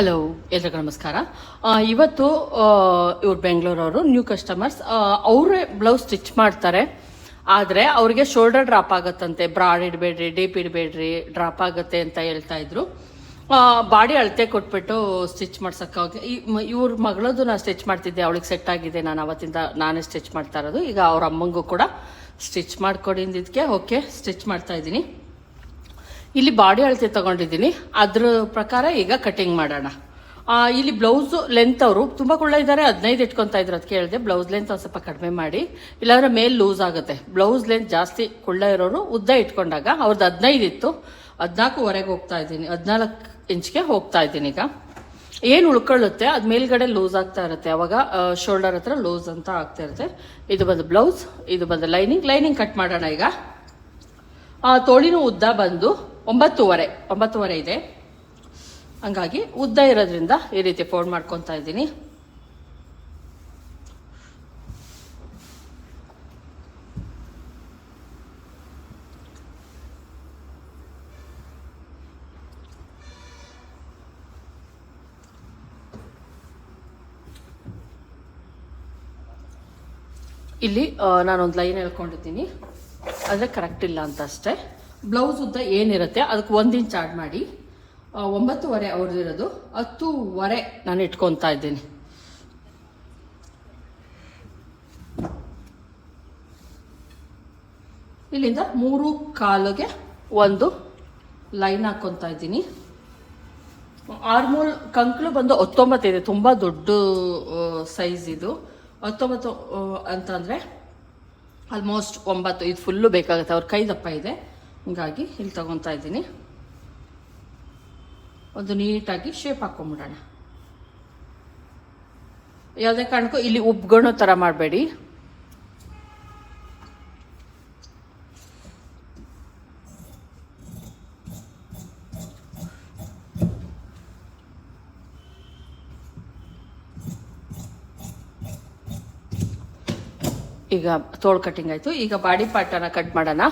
Hello ಎಲ್ರಿಗೂ ನಮಸ್ಕಾರ. ಇವತ್ತು ಇವ್ರು ಬೆಂಗಳೂರವರು ನ್ಯೂ ಕಸ್ಟಮರ್ಸ್ ಅವರೇ ಬ್ಲೌಸ್ ಸ್ಟಿಚ್ ಮಾಡ್ತಾರೆ. ಆದರೆ ಅವ್ರಿಗೆ ಶೋಲ್ಡರ್ ಡ್ರಾಪ್ ಆಗುತ್ತಂತೆ. ಬ್ರಾಡ್ ಇಡಬೇಡ್ರಿ ಡೀಪ್ ಇಡಬೇಡ್ರಿ ಡ್ರಾಪ್ ಆಗುತ್ತೆ ಅಂತ ಹೇಳ್ತಾ ಇದ್ರು. ಬಾಡಿ ಅಳತೆ ಕೊಟ್ಬಿಟ್ಟು ಸ್ಟಿಚ್ ಮಾಡ್ಸೋಕ್ಕಾಗಿ ಇವ್ರ ಮಗಳದು ನಾನು ಸ್ಟಿಚ್ ಮಾಡ್ತಿದ್ದೆ, ಅವಳಿಗೆ ಸೆಟ್ ಆಗಿದೆ. ನಾನು ಅವತ್ತಿಂದ ನಾನೇ ಸ್ಟಿಚ್ ಮಾಡ್ತಾ ಇರೋದು. ಈಗ ಅವ್ರ ಅಮ್ಮಂಗೂ ಕೂಡ ಸ್ಟಿಚ್ ಮಾಡ್ಕೊಡಿದ್ದಕ್ಕೆ ಓಕೆ ಸ್ಟಿಚ್ ಮಾಡ್ತಾ ಇದ್ದೀನಿ. ಇಲ್ಲಿ ಬಾಡಿ ಅಳತೆ ತಗೊಂಡಿದ್ದೀನಿ. ಅದ್ರ ಪ್ರಕಾರ ಈಗ ಕಟಿಂಗ್ ಮಾಡೋಣ. ಇಲ್ಲಿ ಬ್ಲೌಸ್ ಲೆಂತ್ ಅವರು ತುಂಬ ಕುಳ್ಳ ಇದ್ದಾರೆ ಹದಿನೈದು ಇಟ್ಕೊತಾ ಇದ್ರು ಅದಕ್ಕೆ ಹೇಳಿದೆ ಬ್ಲೌಸ್ ಲೆಂತ್ ಒಂದು ಸ್ವಲ್ಪ ಕಡಿಮೆ ಮಾಡಿ. ಇಲ್ಲಾಂದ್ರೆ ಮೇಲ್ ಲೂಸ್ ಆಗುತ್ತೆ. ಬ್ಲೌಸ್ ಲೆಂತ್ ಜಾಸ್ತಿ ಕುಳ್ಳ ಇರೋರು ಉದ್ದ ಇಟ್ಕೊಂಡಾಗ ಅವ್ರದ್ದು ಹದಿನೈದು ಇತ್ತು. ಹದಿನಾಲ್ಕುವರೆಗೆ ಹೋಗ್ತಾ ಇದ್ದೀನಿ. ಹದಿನಾಲ್ಕು ಇಂಚ್ಗೆ ಹೋಗ್ತಾ ಇದ್ದೀನಿ ಈಗ. ಏನು ಉಳ್ಕೊಳ್ಳುತ್ತೆ? ಅದು ಮೇಲ್ಗಡೆ ಲೂಸ್ ಆಗ್ತಾ ಇರುತ್ತೆ. ಅವಾಗ ಶೋಲ್ಡರ್ ಹತ್ರ ಲೂಸ್ ಅಂತ ಆಗ್ತಾ ಇರುತ್ತೆ. ಇದು ಬಂದು ಬ್ಲೌಸ್ ಇದು ಬಂದು ಲೈನಿಂಗ್ ಲೈನಿಂಗ್ ಕಟ್ ಮಾಡೋಣ ಈಗ. ತೋಳಿನ ಉದ್ದ ಬಂದು ಒಂಬತ್ತೂವರೆ, ಒಂಬತ್ತುವರೆ ಇದೆ. ಹಂಗಾಗಿ ಉದ್ದ ಇರೋದ್ರಿಂದ ಈ ರೀತಿ ಫೋಲ್ಡ್ ಮಾಡ್ಕೊತಾ ಇದ್ದೀನಿ. ಇಲ್ಲಿ ನಾನೊಂದು ಲೈನ್ ಹೇಳ್ಕೊಂಡಿದ್ದೀನಿ. ಆದರೆ ಕರೆಕ್ಟ್ ಇಲ್ಲ ಅಂತ ಅಷ್ಟೇ. ಬ್ಲೌಸ್ ಉದ್ದ ಏನಿರುತ್ತೆ, ಅದಕ್ಕೆ ಒಂದು ಇಂಚ್ ಆಡ್ ಮಾಡಿ. ಒಂಬತ್ತುವರೆ ಅವ್ರದ್ದಿರೋದು ಹತ್ತೂವರೆ ನಾನು ಇಟ್ಕೊತಾ ಇದ್ದೀನಿ. ಇಲ್ಲಿಂದ ಮೂರು ಕಾಲಿಗೆ ಒಂದು ಲೈನ್ ಹಾಕ್ಕೊತಾ ಇದ್ದೀನಿ. ಆರ್ಮೋಲ್ ಕಂಕ್ಳು ಬಂದು ಹತ್ತೊಂಬತ್ತಿದೆ ತುಂಬ ದೊಡ್ಡ ಸೈಜ್ ಇದು. ಹತ್ತೊಂಬತ್ತು ಅಂತಂದರೆ ಆಲ್ಮೋಸ್ಟ್ ಒಂಬತ್ತು, ಇದು ಫುಲ್ಲು ಬೇಕಾಗುತ್ತೆ, ಅವ್ರ ಕೈ ದಪ್ಪ ಇದೆ. ಹೀಗಾಗಿ ಇಲ್ಲಿ ತಗೊತಾ ಇದ್ದೀನಿ. ಒಂದು ನೀಟಾಗಿ ಶೇಪ್ ಹಾಕ್ಕೊಂಬಿಡೋಣ ಯಾವುದೇ ಕಾರಣಕ್ಕೂ ಇಲ್ಲಿ ಉಬ್ಗೊಣೋ ಥರ ಮಾಡಬೇಡಿ. ಈಗ ತೋಳು ಕಟ್ಟಿಂಗ್ ಆಯಿತು. ಈಗ ಬಾಡಿ ಪಾರ್ಟನ್ನು ಕಟ್ ಮಾಡೋಣ.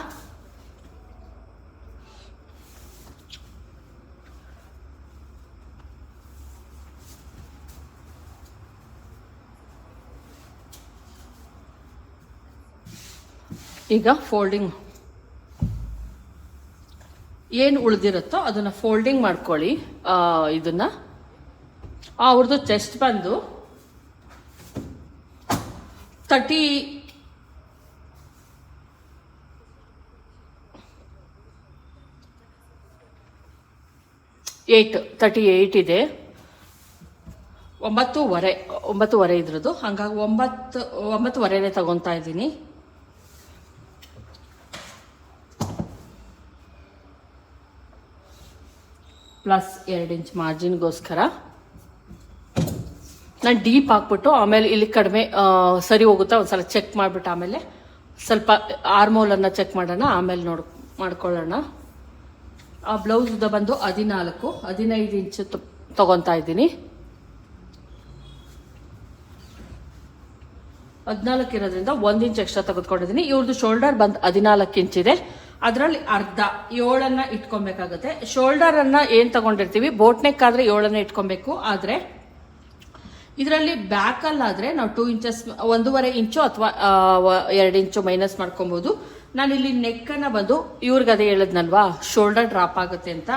ಈಗ ಫೋಲ್ಡಿಂಗ್ ಏನು ಉಳಿದಿರುತ್ತೋ ಅದನ್ನು ಫೋಲ್ಡಿಂಗ್ ಮಾಡ್ಕೊಳ್ಳಿ. ಇದನ್ನ. ಅವ್ರದ್ದು ಚೆಸ್ಟ್ ಬಂದು ತರ್ಟಿ ಏಯ್ಟ್ ತರ್ಟಿ ಏಯ್ಟ್ ಇದೆ. ಒಂಬತ್ತೂವರೆ, ಒಂಬತ್ತುವರೆ ಇದ್ರದ್ದು. ಹಂಗಾಗಿ ಒಂಬತ್ತು, ಒಂಬತ್ತುವರೆನೇ ತಗೊತಾ ಇದ್ದೀನಿ. ಪ್ಲಸ್ ಎರಡು ಇಂಚ್ ಮಾರ್ಜಿನ್ಗೋಸ್ಕರ ನಾನು ಡೀಪ್ ಹಾಕ್ಬಿಟ್ಟು ಆಮೇಲೆ ಇಲ್ಲಿ ಕಡಿಮೆ ಸರಿ ಹೋಗುತ್ತಾ ಒಂದ್ಸಲ ಚೆಕ್ ಮಾಡಿಬಿಟ್ಟು ಆಮೇಲೆ ಸ್ವಲ್ಪ ಆರ್ಮೋಲನ್ನು ಚೆಕ್ ಮಾಡೋಣ, ಆಮೇಲೆ ನೋಡ್, ಮಾಡ್ಕೊಳ್ಳೋಣ. ಆ ಬ್ಲೌಸ್ ಬಂದು ಹದಿನಾಲ್ಕು, ಹದಿನೈದು ಇಂಚ್ ತಗೊತಾ ಇದ್ದೀನಿ. ಹದಿನಾಲ್ಕು ಇರೋದ್ರಿಂದ ಒಂದು ಇಂಚ್ ಎಕ್ಸ್ಟ್ರಾ ತೆಗೆದುಕೊಂಡಿದ್ದೀನಿ. ಇವ್ರದ್ದು ಶೋಲ್ಡರ್ ಬಂದು ಹದಿನಾಲ್ಕು ಇಂಚ್ ಇದೆ. ಅದರಲ್ಲಿ ಅರ್ಧ, ಏಳನ್ನ ಇಟ್ಕೊಬೇಕಾಗುತ್ತೆ. ಶೋಲ್ಡರ್ ಅನ್ನ ಏನ್ ತಗೊಂಡಿರ್ತೀವಿ? ಬೋಟ್ ನೆಕ್ ಆದ್ರೆ ಏಳನ್ನ ಇಟ್ಕೊಬೇಕು. ಆದ್ರೆ ಇದರಲ್ಲಿ ಬ್ಯಾಕಲ್ಲಾದರೆ ನಾವು ಟೂ ಇಂಚಸ್ ಒಂದೂವರೆ ಇಂಚು ಅಥವಾ ಎರಡು ಇಂಚು ಮೈನಸ್ ಮಾಡ್ಕೊಬೋದು. ನಾನು ಇಲ್ಲಿ ನೆಕ್ಕನ್ನು ಬಂದು, ಇವ್ರಿಗೆ ಅದೇ ಹೇಳಿದ್ನಲ್ವಾ? ಶೋಲ್ಡರ್ ಡ್ರಾಪ್ ಆಗುತ್ತೆ ಅಂತ.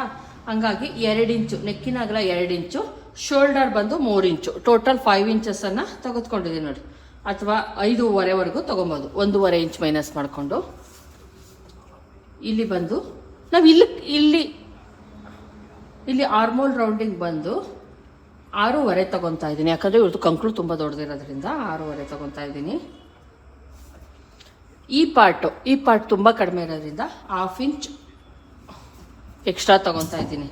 ಹಂಗಾಗಿ ಎರಡು ಇಂಚು ನೆಕ್ಕಿನ ಅಗಲ ಎರಡು ಇಂಚು ಶೋಲ್ಡರ್ ಬಂದು ಮೂರು ಇಂಚು. ಟೋಟಲ್ ಫೈವ್ ಇಂಚಸನ್ನು ತೆಗೆದುಕೊಂಡಿದ್ದೀನಿ ನೋಡಿ ಅಥವಾ ಐದೂವರೆವರೆಗೂ ತೊಗೊಬೋದು. ಒಂದೂವರೆ ಇಂಚ್ ಮೈನಸ್ ಮಾಡಿಕೊಂಡು. ಇಲ್ಲಿ ಬಂದು, ನಾವು ಇಲ್ಲಿ ಇಲ್ಲಿ ಇಲ್ಲಿ ಆರ್ಮೋಲ್ ರೌಂಡಿಂಗ್ ಬಂದು ಆರೂವರೆ ತಗೊತಾ ಇದ್ದೀನಿ. ಯಾಕಂದರೆ ಇವ್ರದ್ದು ಕಂಕ್ಳು ತುಂಬ ದೊಡ್ಡದಿರೋದ್ರಿಂದ ಆರೂವರೆ ತಗೊತಾ ಇದ್ದೀನಿ. ಈ ಪಾರ್ಟು, ಈ ಪಾರ್ಟ್ ತುಂಬ ಕಡಿಮೆ ಇರೋದ್ರಿಂದ ಹಾಫ್ ಇಂಚ್ ಎಕ್ಸ್ಟ್ರಾ ತಗೊತಾ ಇದ್ದೀನಿ.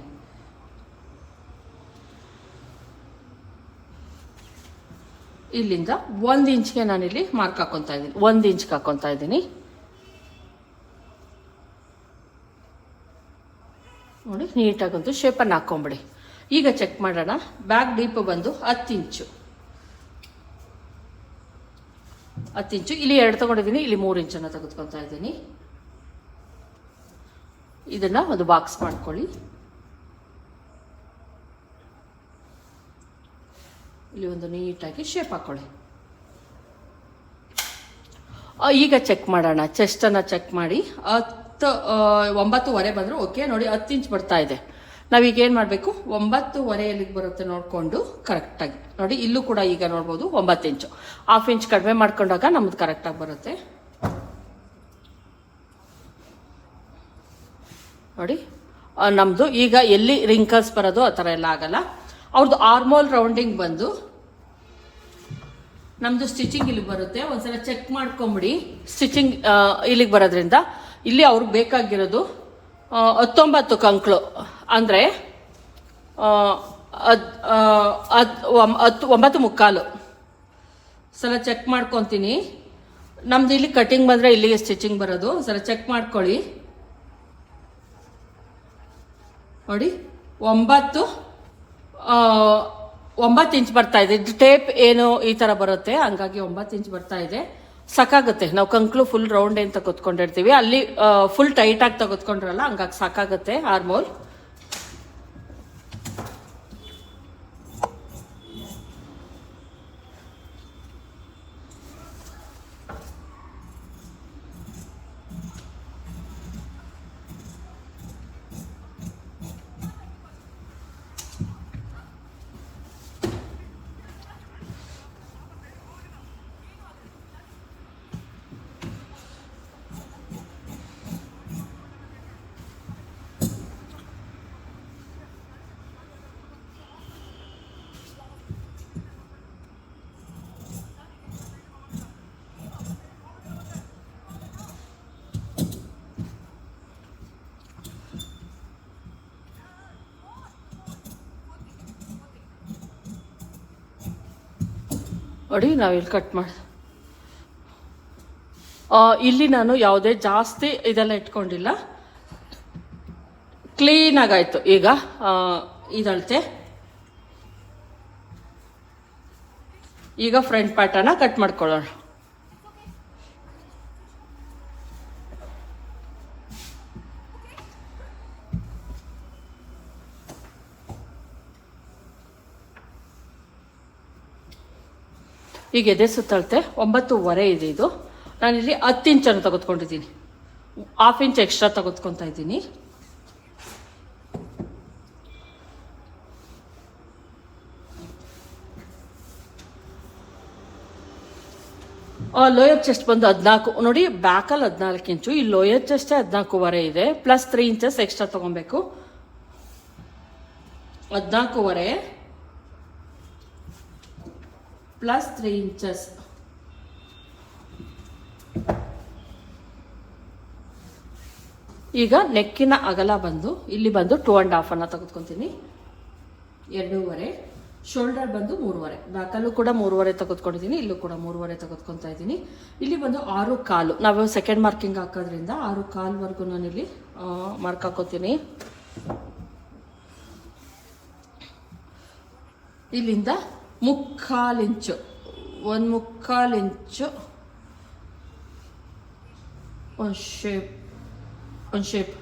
ಇಲ್ಲಿಂದ ಒಂದು ಇಂಚ್ಗೆ ನಾನಿಲ್ಲಿ ಮಾರ್ಕ್ ಹಾಕೊತಾ ಇದ್ದೀನಿ. ಒಂದು ಇಂಚ್ಗೆ ಹಾಕೊತಾ ಇದ್ದೀನಿ. ನೀಟಾಗಂತೂ ಶೇಪನ್ನು ಹಾಕೊಂಬಿಡಿ. ಈಗ ಚೆಕ್ ಮಾಡೋಣ. ಬ್ಯಾಗ್ ಡೀಪ್ ಬಂದು ಹತ್ತು ಇಂಚು. ಹತ್ತು ಇಂಚು. ಇಲ್ಲಿ ಎರಡು ತೊಗೊಂಡಿದ್ದೀನಿ. ಇಲ್ಲಿ ಮೂರು ಇಂಚನ್ನು ತೆಗೆದುಕೊತಾ ಇದ್ದೀನಿ. ಇದನ್ನ ಒಂದು ಬಾಕ್ಸ್ ಮಾಡ್ಕೊಳ್ಳಿ. ಇಲ್ಲಿ ಒಂದು ನೀಟಾಗಿ ಶೇಪ್ ಹಾಕೊಳ್ಳಿ. ಆ, ಈಗ ಚೆಕ್ ಮಾಡೋಣ. ಚೆಸ್ಟನ್ನು ಚೆಕ್ ಮಾಡಿ. ಹತ್ತು ಆ, ಒಂಬತ್ತುವರೆ ಬಂದರೆ ಓಕೆ ನೋಡಿ ಹತ್ತು ಇಂಚ್ ಬರ್ತಾ ಇದೆ. ನಾವೀಗ ಏನು ಮಾಡಬೇಕು? ಒಂಬತ್ತುವರೆ ಎಲ್ಲಿಗೆ ಬರುತ್ತೆ ನೋಡಿಕೊಂಡು ಕರೆಕ್ಟಾಗಿ ನೋಡಿ ಇಲ್ಲೂ ಕೂಡ ಈಗ ನೋಡ್ಬೋದು ಒಂಬತ್ತು ಇಂಚು. ಹಾಫ್ ಇಂಚ್ ಕಡಿಮೆ ಮಾಡ್ಕೊಂಡಾಗ ನಮ್ದು ಕರೆಕ್ಟಾಗಿ ಬರುತ್ತೆ. ನೋಡಿ ನಮ್ಮದು ಈಗ ಎಲ್ಲಿ ರಿಂಕಲ್ಸ್ ಬರೋದು ಆ ಥರ ಎಲ್ಲ ಆಗಲ್ಲ. ಅವ್ರದ್ದು ಆರ್ಮೋಲ್ ರೌಂಡಿಂಗ್ ಬಂದು ನಮ್ಮದು ಸ್ಟಿಚಿಂಗ್ ಇಲ್ಲಿ ಬರುತ್ತೆ. ಒಂದ್ಸಲ ಚೆಕ್ ಮಾಡ್ಕೊಂಬಿಡಿ. ಸ್ಟಿಚಿಂಗ್ ಇಲ್ಲಿಗೆ ಬರೋದ್ರಿಂದ ಇಲ್ಲಿ ಅವ್ರಿಗೆ ಬೇಕಾಗಿರೋದು ಹತ್ತೊಂಬತ್ತು ಕಂಕ್ಳು. ಅಂದರೆ ಹತ್ತು, ಒಂಬತ್ತು ಮುಕ್ಕಾಲು. ಸಲ ಚೆಕ್ ಮಾಡ್ಕೊತೀನಿ. ನಮ್ದು ಇಲ್ಲಿ ಕಟಿಂಗ್ ಬಂದರೆ ಇಲ್ಲಿಗೆ ಸ್ಟಿಚಿಂಗ್ ಬರೋದು. ಸಲ ಚೆಕ್ ಮಾಡ್ಕೊಳ್ಳಿ. ನೋಡಿ, ಒಂಬತ್ತು ಒಂಬತ್ತು ಇಂಚ್ ಬರ್ತಾ ಇದೆ. ಟೇಪ್ ಏನು ಈ ಥರ ಬರುತ್ತೆ, ಹಂಗಾಗಿ ಒಂಬತ್ತು ಇಂಚ್ ಬರ್ತಾ ಇದೆ. ಸಾಕಾಗುತ್ತೆ. ನಾವು ಕಂಕ್ಲು ಫುಲ್ ರೌಂಡ್ ಅಂತ ಕೂತ್ಕೊಂಡಿರ್ತೀವಿ ಅಲ್ಲಿ ಫುಲ್ ಟೈಟಾಗಿ ತೆಗೆದುಕೊಂಡ್ರಲ್ಲ ಹಂಗಾಗಿ ಸಾಕಾಗುತ್ತೆ ಹಾರ್ಮೋಲ್ ನೋಡಿ ನಾವಿಲ್ಲಿ ಕಟ್ ಮಾಡಿ ಇಲ್ಲಿ ನಾನು ಯಾವುದೇ ಜಾಸ್ತಿ ಇದೆಲ್ಲ ಇಟ್ಕೊಂಡಿಲ್ಲ. ಕ್ಲೀನಾಗಾಯಿತು ಈಗ ಇದಳತೆ. ಈಗ ಫ್ರಂಟ್ ಪಾರ್ಟನ್ನ ಕಟ್ ಮಾಡ್ಕೊಳ್ಳೋಣ. ಈಗ ಎದೆ ಸುತ್ತಳತೆ, ಒಂಬತ್ತುವರೆ ಇದೆ ಇದು. ನಾನಿಲ್ಲಿ ಹತ್ತು ಇಂಚನ್ನು ತೆಗೆದುಕೊಂಡಿದ್ದೀನಿ. ಹಾಫ್ ಇಂಚ್ ಎಕ್ಸ್ಟ್ರಾ ತೆಗೆದುಕೊತಾ ಇದ್ದೀನಿ. ಲೋಯರ್ ಚೆಸ್ಟ್ ಬಂದು ಹದಿನಾಲ್ಕು, ನೋಡಿ ಬ್ಯಾಕಲ್ಲಿ ಹದಿನಾಲ್ಕು ಇಂಚು ಈ ಲೋಯರ್ ಚೆಸ್ಟೇ ಹದಿನಾಲ್ಕೂವರೆ ಇದೆ ಪ್ಲಸ್ ತ್ರೀ ಇಂಚಸ್ ಎಕ್ಸ್ಟ್ರಾ ತೊಗೊಬೇಕು. ಹದಿನಾಲ್ಕೂವರೆ ಪ್ಲಸ್ ತ್ರೀ ಇಂಚಸ್ ಈಗ ನೆಕ್ಕಿನ ಅಗಲ ಬಂದು, ಇಲ್ಲಿ ಬಂದು ಟೂ ಆ್ಯಂಡ್ ಹಾಫ್ ಅನ್ನ ತೆಗೆದುಕೊತೀನಿ. ಎರಡೂವರೆ. ಶೋಲ್ಡರ್ ಬಂದು ಮೂರುವರೆ. ಬ್ಯಾಕಲ್ಲೂ ಕೂಡ ಮೂರುವರೆ ತೆಗೆದುಕೊಂಡಿದ್ದೀನಿ, ಇಲ್ಲೂ ಕೂಡ ಮೂರುವರೆ ತೆಗೆದುಕೊತಾ ಇದ್ದೀನಿ. ಇಲ್ಲಿ ಬಂದು ಆರು ಕಾಲು. ನಾವು ಸೆಕೆಂಡ್ ಮಾರ್ಕಿಂಗ್ ಹಾಕೋದ್ರಿಂದ ಆರು ಕಾಲ್ವರೆಗೂ ನಾನಿಲ್ಲಿ ಮಾರ್ಕ್ ಹಾಕೋತೀನಿ. ಇಲ್ಲಿಂದ ಮುಕ್ಕಾಲು ಇಂಚು ಒಂದು ಮುಕ್ಕಾಲು ಇಂಚು ಒಂದು ಶೇಪ್ ಒಂದು ಶೇಪ್.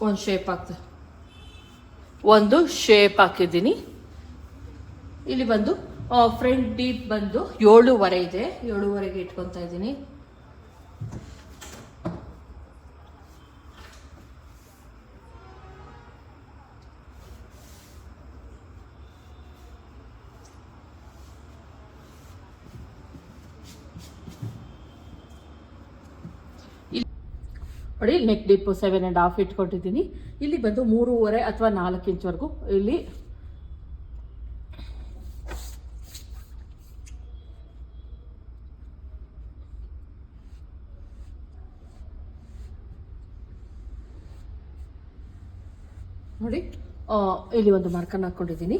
ಒಂದು ಶೇಪ್ ಆಗ್ತದೆ. ಒಂದು ಶೇಪ್ ಹಾಕಿದ್ದೀನಿ. ಇಲ್ಲಿ ಬಂದು ಫ್ರಂಟ್ ಡೀಪ್ ಬಂದು ಏಳುವರೆ ಇದೆ. ಏಳುವರೆಗೆ ಇಟ್ಕೊತಾ ಇದ್ದೀನಿ. ನೋಡಿ neck dip seven and half ಇಟ್ಕೊಟ್ಟಿದ್ದೀನಿ. ಇಲ್ಲಿ ಬಂದು ಮೂರುವರೆ ಅಥವಾ ನಾಲ್ಕು ಇಂಚ್ವರೆಗೂ ಇಲ್ಲಿ ನೋಡಿ ಇಲ್ಲಿ ಒಂದು ಮಾರ್ಕನ್ನು ಹಾಕ್ಕೊಂಡಿದ್ದೀನಿ.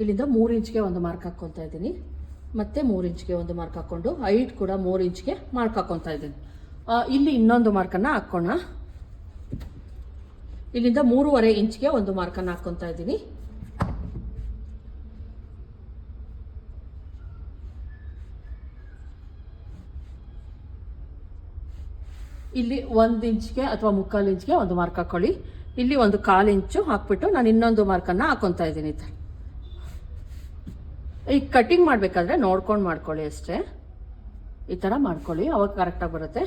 ಇಲ್ಲಿಂದ ಮೂರು ಇಂಚ್ಗೆ ಒಂದು ಮಾರ್ಕ್ ಹಾಕ್ಕೊತಾ ಇದ್ದೀನಿ. ಮತ್ತೆ ಮೂರು ಇಂಚ್ಗೆ ಒಂದು ಮಾರ್ಕ್ ಹಾಕ್ಕೊಂಡು ಹೈಟ್ ಕೂಡ ಮೂರು ಇಂಚ್ಗೆ ಮಾರ್ಕ್ ಹಾಕ್ಕೊತಾ ಇದ್ದೀನಿ. ಇಲ್ಲಿ ಇನ್ನೊಂದು ಮಾರ್ಕನ್ನು ಹಾಕ್ಕೋಣ ಇಲ್ಲಿಂದ ಮೂರುವರೆ ಇಂಚ್ಗೆ ಒಂದು ಮಾರ್ಕನ್ನು ಹಾಕ್ಕೊತಾ ಇದ್ದೀನಿ. ಇಲ್ಲಿ ಒಂದು ಇಂಚ್ಗೆ ಅಥವಾ ಮುಕ್ಕಾಲು ಇಂಚ್ಗೆ ಒಂದು ಮಾರ್ಕ್ ಹಾಕೊಳ್ಳಿ. ಇಲ್ಲಿ ಒಂದು ಕಾಲು ಇಂಚು ಹಾಕ್ಬಿಟ್ಟು ನಾನು ಇನ್ನೊಂದು ಮಾರ್ಕನ್ನು ಹಾಕೊತಾ ಇದ್ದೀನಿ. ಈಗ ಕಟಿಂಗ್ ಮಾಡಬೇಕಾದ್ರೆ ನೋಡ್ಕೊಂಡು ಮಾಡ್ಕೊಳ್ಳಿ ಅಷ್ಟೇ. ಈ ಥರ ಮಾಡ್ಕೊಳ್ಳಿ ಅವಾಗ ಕರೆಕ್ಟಾಗಿ ಬರುತ್ತೆ.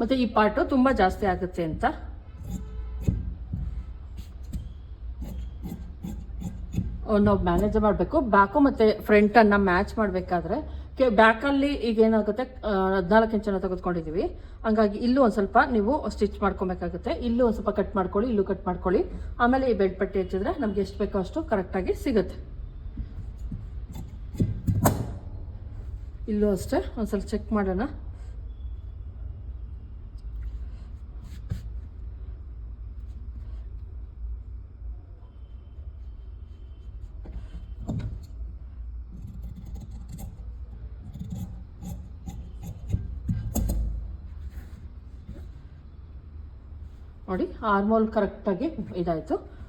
ಮತ್ತೆ ಈ ಪಾಟು ತುಂಬಾ ಜಾಸ್ತಿ ಆಗುತ್ತೆ ಅಂತ. ನಾವು ಮ್ಯಾನೇಜ್ ಮಾಡಬೇಕು. ಬ್ಯಾಕು ಮತ್ತೆ ಫ್ರಂಟ್ ಅನ್ನ ಮ್ಯಾಚ್ ಮಾಡಬೇಕಾದ್ರೆ ಬ್ಯಾಕಲ್ಲಿ ಈಗ ಏನಾಗುತ್ತೆ ಹದಿನಾಲ್ಕು ಇಂಚನ್ನ ತೆಗೆದುಕೊಂಡಿದ್ದೀವಿ ಹಂಗಾಗಿ ಇಲ್ಲೂ ಒಂದು ಸ್ವಲ್ಪ ನೀವು ಸ್ಟಿಚ್ ಮಾಡ್ಕೊಬೇಕಾಗುತ್ತೆ. ಇಲ್ಲೂ ಒಂದು ಸ್ವಲ್ಪ ಕಟ್ ಮಾಡ್ಕೊಳ್ಳಿ, ಇಲ್ಲೂ ಕಟ್ ಮಾಡ್ಕೊಳ್ಳಿ. ಆಮೇಲೆ ಈ ಬೆಡ್ ಪಟ್ಟಿ ಹಚ್ಚಿದ್ರೆ ನಮ್ಗೆ ಎಷ್ಟು ಬೇಕೋ ಅಷ್ಟು ಕರೆಕ್ಟಾಗಿ ಸಿಗುತ್ತೆ. ಇಲ್ಲೂ ಅಷ್ಟೇ, ಒಂದು ಸ್ವಲ್ಪ ಚೆಕ್ ಮಾಡೋಣ ನೋಡಿ ಆರ್ಮೋಲ್ ಕರೆಕ್ಟಾಗಿ ಇದಾಯಿತು.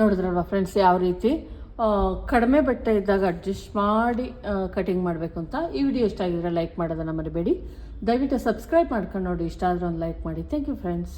ನೋಡಿದ್ರಲ್ವ ಫ್ರೆಂಡ್ಸ್ ಯಾವ ರೀತಿ? ಕಡಿಮೆ ಬಟ್ಟೆ ಇದ್ದಾಗ ಅಡ್ಜಸ್ಟ್ ಮಾಡಿ ಕಟಿಂಗ್ ಮಾಡಬೇಕು ಅಂತ ಈ ವಿಡಿಯೋ ಇಷ್ಟ ಆಗಿದ್ರೆ ಲೈಕ್ ಮಾಡೋದನ್ನು ಮರಿಬೇಡಿ. ದಯವಿಟ್ಟು ಸಬ್ಸ್ಕ್ರೈಬ್ ಮಾಡ್ಕೊಂಡು ನೋಡಿ, ಇಷ್ಟ ಆದ್ರೆ ಒಂದು ಲೈಕ್ ಮಾಡಿ. Thank you friends